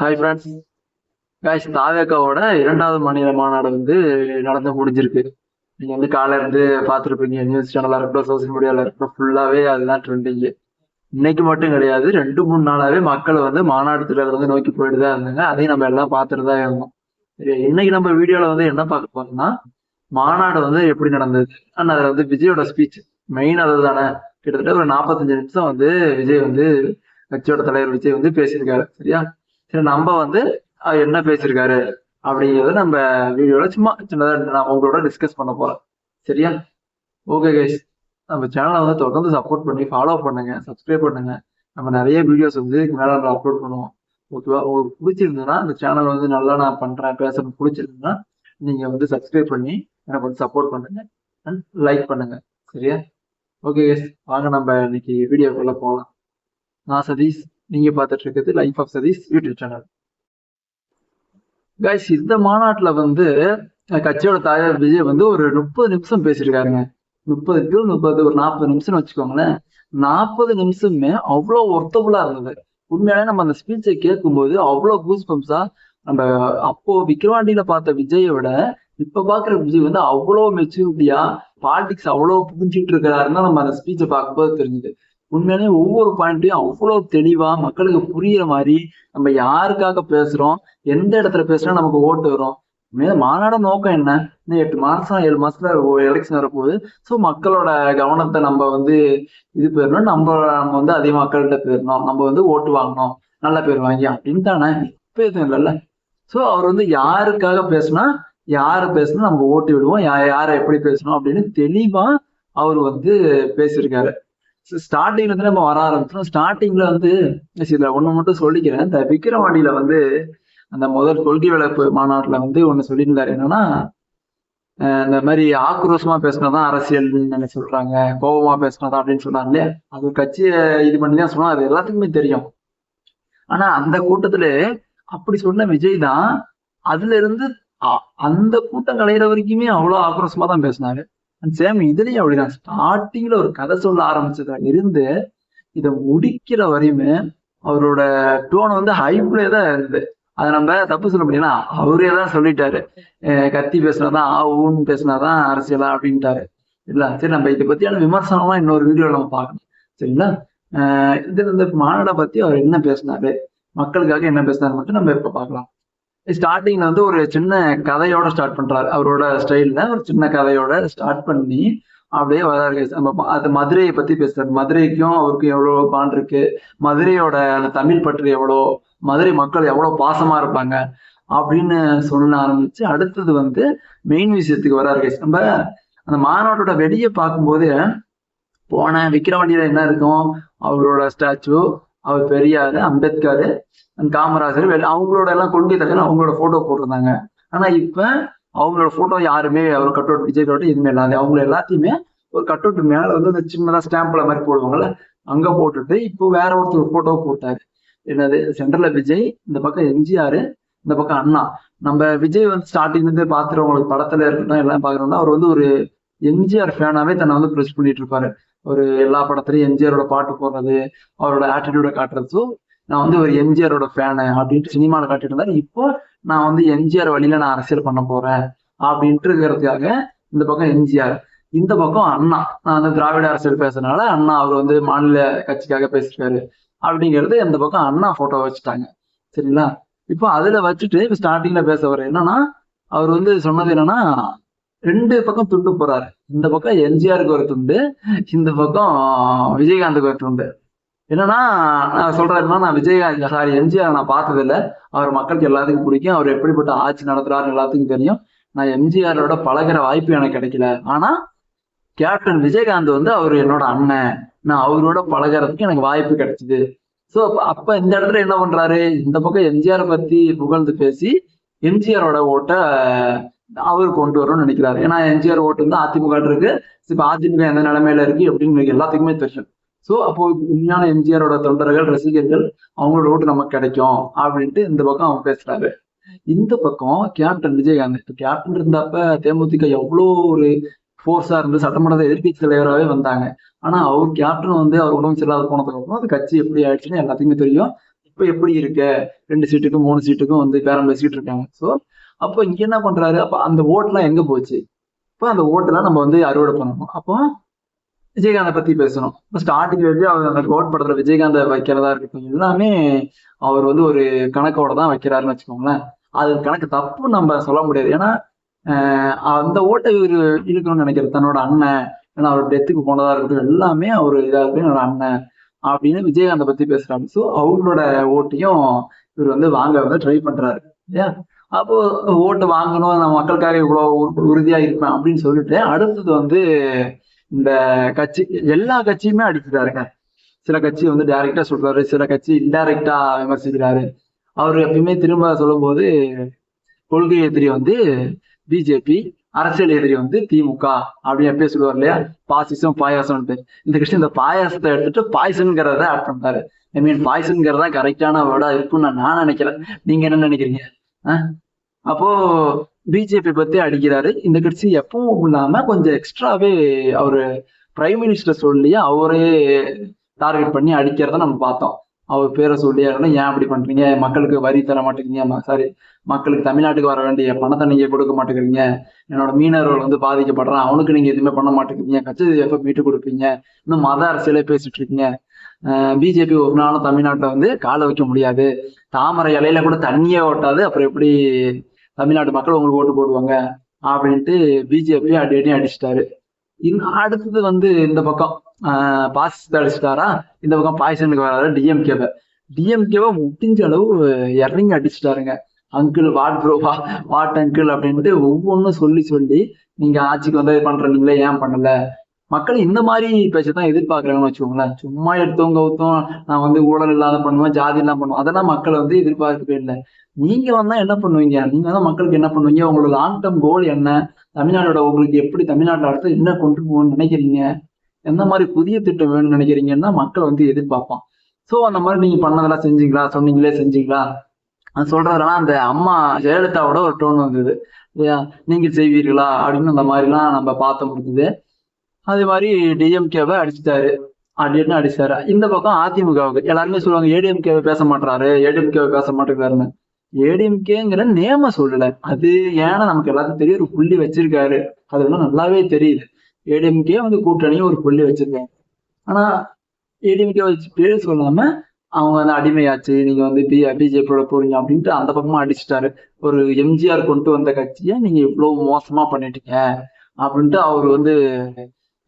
Hi friends guys தாவேக்காவோட இரண்டாவது மாநில மாநாடு வந்து நடந்து முடிஞ்சிருக்கு. நீங்க வந்து காலையில இருந்து பார்த்துருப்பீங்க நியூஸ் சேனலா இருக்கட்டும் சோசியல் மீடியால இருக்கட்டும் ஃபுல்லாவே அதுதான் ட்ரெண்டிங்கு இன்னைக்கு மட்டும் கிடையாது ரெண்டு மூணு நாளாவே மக்கள் வந்து மாநாடு திடல் வந்து நோக்கி போயிட்டு தான் இருந்தாங்க. அதையும் நம்ம எல்லாம் பார்த்துட்டு தான் இருந்தோம். சரி இன்னைக்கு நம்ம வீடியோல வந்து என்ன பார்க்க போறோம்னா மாநாடு வந்து எப்படி நடந்தது? ஆனால் அதுல வந்து விஜயோட ஸ்பீச் மெயின் அதுதானே. கிட்டத்தட்ட ஒரு நாற்பத்தஞ்சு நிமிஷம் வந்து விஜய் வந்து கட்சியோட தலைவர் விஜய் வந்து பேசியிருக்காரு சரியா? சரி நம்ம வந்து அவர் என்ன பேசியிருக்காரு அப்படிங்கிறத நம்ம வீடியோல சும்மா சின்னதாக நான் உங்களோட டிஸ்கஸ் பண்ண போறேன். சரியா? ஓகே கைஸ் நம்ம சேனலை வந்து தொடர்ந்து சப்போர்ட் பண்ணி ஃபாலோ பண்ணுங்க சப்ஸ்கிரைப் பண்ணுங்க. நம்ம நிறைய வீடியோஸ் வந்து இதுக்கு மேலே நம்ம அப்லோட் பண்ணுவோம். ஓகேவா உங்களுக்கு பிடிச்சிருந்ததுன்னா அந்த சேனல் வந்து நல்லா நான் பண்றேன் பேசுறது பிடிச்சிருந்ததுன்னா நீங்க வந்து சப்ஸ்கிரைப் பண்ணி எனக்கு வந்து சப்போர்ட் பண்ணுங்க. அண்ட் லைக் பண்ணுங்க. சரியா? ஓகே கைஸ் வாங்க நம்ம இன்னைக்கு வீடியோக்குள்ள போகலாம் நான் சதீஷ். நீங்க பார்த்துட்டு இருக்கிறது life of Satish YouTube channel guys இந்த மாநாட்டுல வந்து கட்சியோட தாயார் விஜய் வந்து ஒரு முப்பது நிமிஷம் பேசியிருக்காருங்க. முப்பது டு முப்பது ஒரு நாற்பது நிமிஷம்னு வச்சுக்கோங்களேன். நாற்பது நிமிஷமே அவ்வளோ ஒர்த்தபுளா இருந்தது. உண்மையாலே நம்ம அந்த ஸ்பீச்சை கேட்கும்போது அவ்வளோ கூஸ் பம்ப்ஸா நம்ம அப்போ விக்ரவாண்டியில பார்த்த விஜயை விட இப்ப பாக்குற விஜய் வந்து அவ்வளோ மெச்சூரிட்டியா பாலிடிக்ஸ் அவ்வளோ புரிஞ்சுட்டு இருக்கிறாருன்னா நம்ம அந்த ஸ்பீச்சை பார்க்கும்போது தெரிஞ்சுது. உண்மையாலே ஒவ்வொரு பாயிண்ட்டையும் அவ்வளோ தெளிவா மக்களுக்கு புரியுற மாதிரி நம்ம யாருக்காக பேசுறோம் எந்த இடத்துல பேசுனா நமக்கு ஓட்டு வரும். உண்மையில மாநாட நோக்கம் என்ன? இன்னும் எட்டு மாசம் ஏழு மாசத்துல எலெக்ஷன் வரப்போகுது. ஸோ மக்களோட கவனத்தை நம்ம வந்து இது போயிடணும் நம்ம நம்ம வந்து அதிக மக்கள்கிட்ட போயிடணும் நம்ம வந்து ஓட்டு வாங்கணும். நல்ல பேர் வாங்கி அப்படின்னு தானே? பேசணும் இல்லைல்ல. ஸோ அவர் வந்து யாருக்காக பேசுனா யாரு பேசணும் நம்ம ஓட்டு விடுவோம். யா யாரை எப்படி பேசணும் அப்படின்னு தெளிவா அவர் வந்து பேசியிருக்காரு. ஸ்டார்டிங்ல இருந்து நம்ம வர ஆரம்பிச்சோம் ஸ்டார்டிங்ல வந்து இதுல ஒண்ணு மட்டும் சொல்லிக்கிறேன். இந்த விக்கிரவாண்டியில வந்து அந்த முதல் கொள்கை வளர்ப்பு மாநாட்டுல வந்து ஒண்ணு சொல்லியிருந்தாரு. என்னன்னா இந்த மாதிரி ஆக்ரோஷமா பேசினதான் அரசியல் நினைச்சு சொல்றாங்க கோபமா பேசினதா அப்படின்னு சொன்னாங்க இல்லையா? அது கட்சியை இது பண்ணி தான் சொன்னா அது எல்லாத்துக்குமே தெரியும். ஆனா அந்த கூட்டத்துல அப்படி சொன்ன விஜய் தான் அதுல இருந்து அ- அந்த கூட்டம் கலையிற வரைக்குமே அவ்வளவு ஆக்ரோஷமா தான் பேசினாரு. அண்ட் சேம் இதுலயும் அப்படிதான் ஸ்டார்டிங்ல ஒரு கதை சொல்ல ஆரம்பிச்சதா இருந்து இதை முடிக்கிற வரையுமே அவரோட டோன் வந்து ஹைப்லே தான் இருந்தது. அதை நம்ம தப்பு சொல்ல முடியும்னா அவரே தான் சொல்லிட்டாரு. கத்தி பேசினாதான் ஆ ஊன்னு பேசினாதான் அரசியலா அப்படின்ட்டாரு. இல்ல சரி நம்ம இதை பத்தியான விமர்சனம்லாம் இன்னொரு வீடியோ நம்ம பார்க்கணும் சரிங்களா? இதுல இந்த மாநாடை பத்தி அவர் என்ன பேசினாரு? மக்களுக்காக என்ன பேசினாரு மட்டும் நம்ம இப்ப பார்க்கலாம். ஸ்டார்டிங்ல வந்து ஒரு சின்ன கதையோட ஸ்டார்ட் பண்றாரு. அவரோட ஸ்டைல்ல ஒரு சின்ன கதையோட ஸ்டார்ட் பண்ணி அப்படியே வராரு நம்ம ம- அது மதுரையை பத்தி பேசுறாரு. மதுரைக்கும் அவருக்கும் எவ்வளோ பாண்ட் இருக்கு? மதுரையோட அந்த தமிழ் பற்று எவ்வளோ? மதுரை மக்கள் எவ்வளோ பாசமா இருப்பாங்க? அப்படின்னு சொல்ல ஆரம்பிச்சு அடுத்தது வந்து மெயின் விஷயத்துக்கு வராரு கேஸ் நம்ம அந்த மாநாட்டோட வெளியே பார்க்கும்போது போன விக்கிரவாண்டியில என்ன இருக்கும்? அவரோட ஸ்டாச்சு அவர் பெரியார் அம்பேத்கர் காமராஜர் அவங்களோட எல்லாம் கொள்கை தலைவர் அவங்களோட போட்டோ போட்டிருந்தாங்க. ஆனா இப்ப அவங்களோட போட்டோ யாருமே அவர் கட் அவுட் விஜய் கட் எதுவுமே இல்லாத அவங்க எல்லாத்தையுமே ஒரு கட் அவுட் மேல வந்து அந்த சின்னதா ஸ்டாம்ப்ல மாதிரி போடுவாங்கல்ல அங்க போட்டுட்டு இப்போ வேற ஒருத்தர் போட்டோ போட்டாரு. என்னது சென்டர்ல விஜய் இந்த பக்கம் எம்ஜிஆர் இந்த பக்கம் அண்ணா. நம்ம விஜய் வந்து ஸ்டார்டிங்ல இருந்து பாத்துறவங்களுக்கு படத்துல இருக்கட்டும் எல்லாம் பாக்குறோம்னா அவர் வந்து ஒரு எம்ஜிஆர் ஃபேனாவே தன்னை வந்து ப்ரெஸ் பண்ணிட்டு இருப்பாரு. ஒரு எல்லா படத்துலயும் எம்ஜிஆரோட பாட்டு போடுறது அவரோட ஆட்டிடியூட காட்டுறது. ஸோ நான் வந்து ஒரு எம்ஜிஆரோட ஃபேனு அப்படின்ட்டு சினிமாவில் காட்டிட்டு இருந்தாரு. இப்போ நான் வந்து எம்ஜிஆர் வழியில நான் அரசியல் பண்ண போறேன் அப்படின்ட்டு இருக்கிறதுக்காக இந்த பக்கம் எம்ஜிஆர். இந்த பக்கம் அண்ணா. நான் வந்து திராவிட அரசியல் பேசுறதுனால அண்ணா அவர் வந்து மாநில கட்சிக்காக பேசிருக்காரு அப்படிங்கிறது இந்த பக்கம் அண்ணா போட்டோ வச்சுட்டாங்க. சரிங்களா? இப்போ அதுல வச்சுட்டு இப்போ ஸ்டார்டிங்ல பேச வர என்னன்னா அவர் வந்து சொன்னது என்னன்னா ரெண்டு பக்கம் துண்டு போறாரு. இந்த பக்கம் எம்ஜிஆருக்கு ஒரு துண்டு இந்த பக்கம் விஜயகாந்துக்கு ஒரு துண்டு. என்னன்னா நான் சொல்றேன் நான் விஜயகாந்த் சாரி எம்ஜிஆர் நான் பார்த்ததில்ல. அவர் மக்களுக்கு எல்லாத்துக்கும் பிடிக்கும். அவர் எப்படிப்பட்ட ஆட்சி நடத்துறாரு எல்லாத்துக்கும் தெரியும். நான் எம்ஜிஆரோட பழகுற வாய்ப்பு எனக்கு கிடைக்கல. ஆனா கேப்டன் விஜயகாந்த் வந்து அவர் என்னோட அண்ணன். நான் அவரோட பழகுறதுக்கு எனக்கு வாய்ப்பு கிடைச்சிது. ஸோ அப்ப இந்த இடத்துல என்ன பண்றாரு? இந்த பக்கம் எம்ஜிஆர் பத்தி புகழ்ந்து பேசி எம்ஜிஆரோட ஓட்ட அவர் கொண்டு வரணும்னு நினைக்கிறாரு. ஏன்னா எம்ஜிஆர் ஓட்டு வந்து அதிமுக இருக்கு. இப்ப அதிமுக எந்த நிலைமையில இருக்கு அப்படின்னு எல்லாத்துக்குமே தெரியும். சோ அப்போ உண்மையான எம்ஜிஆரோட தொண்டர்கள் ரசிகர்கள் அவங்களோட ஓட்டு நமக்கு கிடைக்கும் அப்படின்ட்டு இந்த பக்கம் அவங்க பேசுறாரு. இந்த பக்கம் கேப்டன் விஜயகாந்த். இப்போ கேப்டன் இருந்தப்ப தேமுதிக எவ்வளோ ஒரு ஃபோர்ஸா இருந்து சட்டமன்றத்தை எதிர்க்கட்சி தலைவராகவே வந்தாங்க. ஆனா அவர் கேப்டன் வந்து அவர் உடம்பு சரியில்லாத போனதுக்கு அப்புறம் அது கட்சி எப்படி ஆயிடுச்சுன்னு எல்லாத்துக்குமே தெரியும். இப்ப எப்படி இருக்க? ரெண்டு சீட்டுக்கும் மூணு சீட்டுக்கும் வந்து பேரம் பேசிட்டு இருக்காங்க. ஸோ அப்போ இங்க என்ன பண்றாரு? அப்ப அந்த ஓட்டெல்லாம் எங்க போச்சு? இப்போ அந்த ஓட்டெல்லாம் நம்ம வந்து அறுவடை பண்ணணும்? அப்போ விஜயகாந்தை பத்தி பேசணும். இப்போ ஸ்டார்டிங் வந்து அவர் அந்த கோட் படத்துல விஜயகாந்தை வைக்கிறதா இருக்கட்டும் எல்லாமே அவர் வந்து ஒரு கணக்கோட தான் வைக்கிறாருன்னு வச்சுக்கோங்களேன். அது கணக்கு தப்பு நம்ம சொல்ல முடியாது. ஏன்னா ஆஹ் அந்த ஓட்டை இவர் இழுக்கணும்னு நினைக்கிறது தன்னோட அண்ணன் ஏன்னா அவர் டெத்துக்கு போனதா இருக்கட்டும் எல்லாமே அவர் இதா இருக்கு என்னோட அண்ணன் அப்படின்னு விஜயகாந்தை பத்தி பேசுறாங்க ஸோ அவங்களோட ஓட்டையும் இவர் வந்து வாங்க வந்து ட்ரை பண்றாரு. ஏன் அப்போ ஓட்டு வாங்கணும் நான் மக்களுக்காக இவ்வளவு உறுதியா இருப்பேன் அப்படின்னு சொல்லிட்டு அடுத்தது வந்து இந்த கட்சி எல்லா கட்சியுமே அடிச்சுட்டாருங்க. சில கட்சி வந்து டைரக்டா சொல்றாரு சில கட்சி இன்டைரக்டா விமர்சிக்கிறாரு. அவர் எப்பயுமே திரும்ப சொல்லும்போது கொள்கை எதிரி வந்து பிஜேபி அரசியல் எதிரி வந்து திமுக அப்படின்னு எப்பயே சொல்லுவார் இல்லையா? பாசிசம் பாயாசம்ட்டு இந்த கிருஷ்ணன் இந்த பாயாசத்தை எடுத்துட்டு பாய்சன்கிறத ஆட் பண்றாரு. ஐ மீன் பாய்சன்கிறதா கரெக்டான வேர்டா இருக்கும்னு நான் நான் நினைக்கிறேன் நீங்க என்ன நினைக்கிறீங்க? அப்போ பிஜேபி பத்தி அடிக்கிறாரு. இந்த கட்சி எப்பவும் இல்லாம கொஞ்சம் எக்ஸ்ட்ராவே அவரு பிரைம் மினிஸ்டர் சொல்லி அவரே டார்கெட் பண்ணி அடிக்கிறத நம்ம பார்த்தோம். அவர் பேரை சொல்லி ஏன் அப்படி பண்றீங்க? மக்களுக்கு வரி தர மாட்டேங்கிறீங்க. சாரி மக்களுக்கு தமிழ்நாட்டுக்கு வர வேண்டிய பணத்தை நீங்க கொடுக்க மாட்டேங்கிறீங்க. என்னோட மீனவர்கள் வந்து பாதிக்கப்படுறான். அவனுக்கு நீங்க எதுவுமே பண்ண மாட்டேங்கிறீங்க. கட்சி எப்ப மீட்டு கொடுப்பீங்க. இன்னும் மத அரசியலே பேசிட்டு இருக்கீங்க. பிஜேபி ஒரு நாளும் தமிழ்நாட்டில் வந்து காலை வைக்க முடியாது. தாமரை இலையில கூட தண்ணியே ஓட்டாது. அப்புறம் எப்படி தமிழ்நாட்டு மக்கள் உங்களுக்கு ஓட்டு போடுவாங்க? அப்படின்ட்டு பிஜேபி அடி அடி அடிச்சிட்டாரு. இன் அடுத்தது வந்து இந்த பக்கம் பாசிஸ்ட் அடிச்சிட்டாரா? இந்த பக்கம் பாய்சனுக்கு வராரு டிஎம்கேவை டிஎம்கேவை முடிஞ்ச அளவு இறங்கி அடிச்சிட்டாருங்க. அங்கிள் வாட் ப்ரோ வா வாட் அங்கிள் அப்படின்ட்டு ஒவ்வொன்றும் சொல்லி சொல்லி நீங்க ஆட்சிக்கு வந்து இது நீங்களே ஏன் பண்ணல? மக்கள் இந்த மாதிரி பேச்சை தான் எதிர்பார்க்கறாங்கன்னு வச்சுக்கோங்களேன். சும்மா எடுத்தவங்க கவுத்தோம் நான் வந்து ஊழல் இல்லாத பண்ணுவேன் ஜாதி எல்லாம் பண்ணுவேன் அதெல்லாம் மக்கள் வந்து எதிர்பார்க்கவே இல்லை. நீங்க வந்தா என்ன பண்ணுவீங்க? நீங்க தான் மக்களுக்கு என்ன பண்ணுவீங்க? உங்களோட லாங் டேர்ம் கோல் என்ன? தமிழ்நாடோட உங்களுக்கு எப்படி தமிழ்நாட்டில் அடுத்து என்ன கொண்டு போகணும்னு நினைக்கிறீங்க? எந்த மாதிரி புதிய திட்டம் வேணும்னு நினைக்கிறீங்கன்னா மக்கள் வந்து எதிர்பார்ப்பான். ஸோ அந்த மாதிரி நீங்க பண்ணதெல்லாம் செஞ்சீங்களா? சொன்னீங்களே செஞ்சீங்களா? அது சொல்றதெல்லாம் அந்த அம்மா ஜெயலலிதாவோட ஒரு டோன் வந்தது. இல்லையா? நீங்க செய்வீர்களா? அப்படின்னு அந்த மாதிரிலாம் நம்ம பார்த்த முடிஞ்சது. அதே மாதிரி டிஎம்கேவை அடிச்சுட்டாரு. அப்படின்னு அடிச்சாரு இந்த பக்கம் அதிமுகவுக்கு எல்லாருமே சொல்லுவாங்க ஏடிஎம்கேவை பேச மாட்டாரு ஏடிஎம்கேவை பேச மாட்டேங்கிறாருன்னு. ஏடிஎம்கேங்கிற நேம சொல்லல. அது ஏன்னா நமக்கு எல்லாத்துக்கும் தெரியும். ஒரு புள்ளி வச்சிருக்காரு. அது வந்து நல்லாவே தெரியுது. ஏடிஎம்கே வந்து கூட்டணியும் ஒரு புள்ளி வச்சிருக்காங்க ஆனா ஏடிஎம்கே வச்சு பேர் சொல்லாம அவங்க வந்து அடிமையாச்சு நீங்க வந்து பி பிஜேபியோட போறீங்க அப்படின்ட்டு அந்த பக்கமா அடிச்சிட்டாரு. ஒரு எம்ஜிஆர் கொண்டு வந்த கட்சியை நீங்க இவ்வளவு மோசமா பண்ணிட்டீங்க அப்படின்ட்டு அவர் வந்து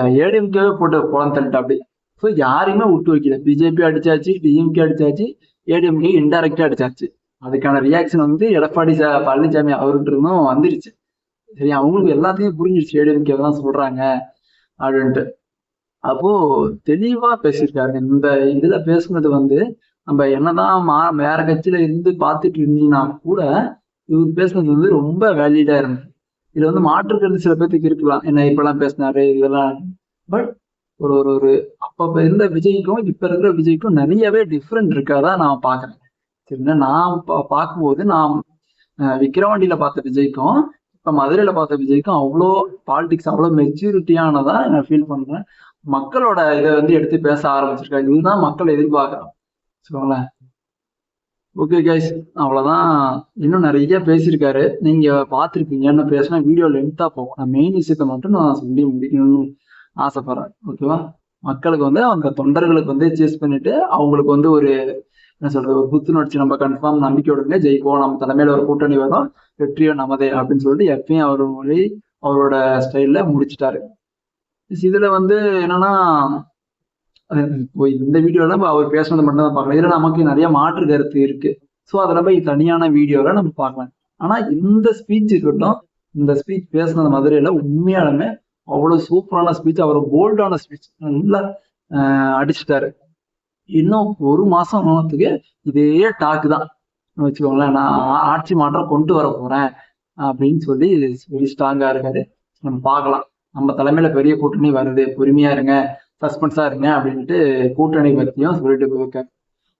ஏடிஎம்கேவே போட்டு குளம் தள்ளிட்டு அப்படி. ஸோ யாரையுமே விட்டு வைக்கல. பிஜேபி அடிச்சாச்சு டிஎம்கே அடிச்சாச்சு ஏடிஎம்கே இன்டைரக்டா அடிச்சாச்சு. அதுக்கான ரியாக்ஷன் வந்து எடப்பாடி சா- பழனிசாமி அவர்கிட்ட வந்துருச்சு. சரி அவங்களுக்கு எல்லாத்தையும் புரிஞ்சிருச்சு. ஏடிஎம்கே தான் சொல்றாங்க அப்படின்ட்டு. அப்போ தெளிவா பேசியிருக்காரு. இந்த இதுல பேசுனது வந்து நம்ம என்னதான் மா வேற கட்சியில இருந்து பார்த்துட்டு இருந்தீங்கன்னா கூட இவர் பேசுனது வந்து ரொம்ப வேலிடா இருந்தது. இதுல வந்து மாற்றுக்கிறது சில பேர்த்துக்கு இருக்கலாம். என்ன இப்பெல்லாம் பேசினாரு இதெல்லாம். பட் ஒரு ஒரு ஒரு அப்ப இருந்த விஜய்க்கும் இப்ப இருக்கிற விஜய்க்கும் நிறையவே டிஃப்ரெண்ட் இருக்காதான் நான் பாக்குறேன் சரிங்களா நான் பா- பார்க்கும்போது நான் அஹ், விக்கிரவாண்டியில பார்த்த விஜய்க்கும் இப்ப மதுரையில பார்த்த விஜய்க்கும் அவ்வளோ பாலிடிக்ஸ் அவ்வளோ மெச்சூரிட்டியானதா நான் ஃபீல் பண்றேன். மக்களோட இதை வந்து எடுத்து பேச ஆரம்பிச்சிருக்காங்க. இதுதான் மக்கள் எதிர்பார்க்கறோம் வச்சுக்கோங்களேன். ஓகே கைஸ் அவ்வளோதான் இன்னும் நிறைய பேசியிருக்காரு. நீங்கள் பார்த்துருப்பீங்க என்ன பேசினா வீடியோ லென்த்தாக போகும். நான் மெயின் விஷயத்தை மட்டும் நான் சொல்லி முடிக்கணும்னு ஆசைப்பட்றேன். ஓகேவா மக்களுக்கு வந்து அவங்க தொண்டர்களுக்கு வந்து சேஸ் பண்ணிட்டு அவங்களுக்கு வந்து ஒரு என்ன சொல்றது ஒரு புத்துணர்ச்சி நம்ம கன்ஃபார்ம் நம்பிக்கையோடுங்க ஜெயிப்போம் நம்ம தலைமையில ஒரு கூட்டணி வரும். வெற்றியோ நமதே அப்படின்னு சொல்லிட்டு எப்பயும் அவர் மொழி அவரோட ஸ்டைலில் முடிச்சிட்டாரு. இதுல வந்து என்னன்னா இப்போ இந்த வீடியோல நம்ம அவர் பேசுனது மட்டும் தான் பார்க்கலாம். இதுல நமக்கு நிறைய மாற்று கருத்து இருக்கு. ஸோ அதை நம்ம தனியான வீடியோல நம்ம பார்க்கலாம். ஆனா இந்த ஸ்பீச் இருக்கட்டும் இந்த ஸ்பீச் பேசுனது மதுரையில உண்மையாலுமே அவ்வளவு சூப்பரான ஸ்பீச் அவர் போல்டான ஸ்பீச் நல்லா அடிச்சிட்டாரு. இன்னும் ஒரு மாசம் ஆனதுக்கு இதே டாக் தான். வச்சுக்கோங்களேன் நான் ஆட்சி மாற்றம் கொண்டு வர போறேன் அப்படின்னு சொல்லி சொல்லி ஸ்ட்ராங்கா இருக்காரு. நம்ம பார்க்கலாம். நம்ம தலைமையில பெரிய கூட்டணி வருது. பொறுமையா இருங்க. சஸ்பென்ஸா இருங்க அப்படின்ட்டு கூட்டணி பத்தியும் சொல்லிட்டு போயிருக்காங்க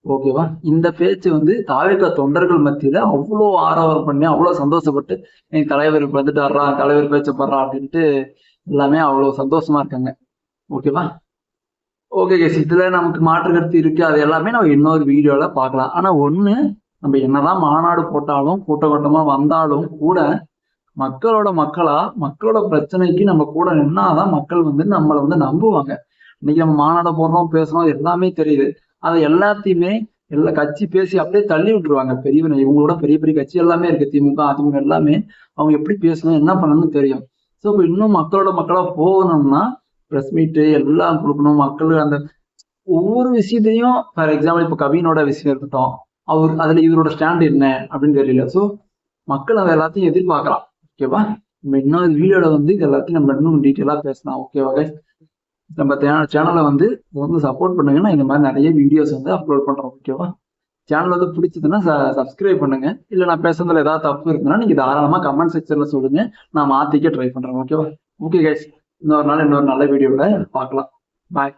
ஓகேவா இந்த பேச்சு வந்து தாவேக்கா தொண்டர்கள் மத்தியில அவ்வளோ ஆரவாரம் பண்ணி அவ்வளோ சந்தோஷப்பட்டு என் தலைவர் இப்ப வந்துட்டு வர்றா தலைவர் பேச்சு படுறா அப்படின்ட்டு எல்லாமே அவ்வளோ சந்தோஷமா இருக்காங்க. ஓகேவா ஓகே கேஸ் இதுல நமக்கு மாற்று கருத்து இருக்கு. அது எல்லாமே நம்ம இன்னொரு வீடியோல பார்க்கலாம். ஆனா ஒண்ணு நம்ம என்னதான் மாநாடு போட்டாலும் கூட்ட கூட்டமா வந்தாலும் கூட மக்களோட மக்களா மக்களோட பிரச்சனைக்கு நம்ம கூட நின்னாதான் மக்கள் வந்து நம்மளை வந்து நம்புவாங்க. இன்னைக்கு நம்ம மாநாடு போடுறோம் பேசுறோம் எல்லாமே தெரியுது. அதை எல்லாத்தையுமே எல்லா கட்சி பேசி அப்படியே தள்ளி விட்டுருவாங்க. பெரிய இவங்களோட பெரிய பெரிய கட்சி எல்லாமே இருக்கு. திமுக அதிமுக எல்லாமே அவங்க எப்படி பேசணும் என்ன பண்ணணும்னு தெரியும். ஸோ இப்போ இன்னும் மக்களோட மக்களா போகணும்னா ப்ரெஸ் மீட்டு எல்லாம் கொடுக்கணும். மக்கள் அந்த ஒவ்வொரு விஷயத்தையும் ஃபார் எக்ஸாம்பிள் இப்போ கவினோட விஷயம் இருக்கட்டும் அவர் அதுல இவரோட ஸ்டாண்ட் என்ன அப்படின்னு தெரியல. ஸோ மக்கள் அதை எல்லாத்தையும் எதிர்பார்க்கலாம். ஓகேவா நம்ம இன்னொரு வீடியோட வந்து இது எல்லாத்தையும் நம்ம இன்னும் டீட்டெயிலாக பேசலாம். ஓகேவா கைஸ் நம்ம சேனலை வந்து வந்து சப்போர்ட் பண்ணுங்கன்னா இந்த மாதிரி நிறைய வீடியோஸ் வந்து அப்லோட் பண்ணுறோம் ஓகேவா சேனல் வந்து பிடிச்சதுன்னா சப்ஸ்கிரைப் பண்ணுங்க. இல்லை நான் பேசுறதுல ஏதாவது தப்பு இருக்குன்னா நீங்கள் தாராளமாக கமெண்ட் செக்ஷனில் சொல்லுங்க. நான் மாற்றிக்க ட்ரை பண்ணுறேன் ஓகேவா ஓகே கைஸ் இன்னொரு நாள் இன்னொரு நல்ல வீடியோவில் பார்க்கலாம். பாய்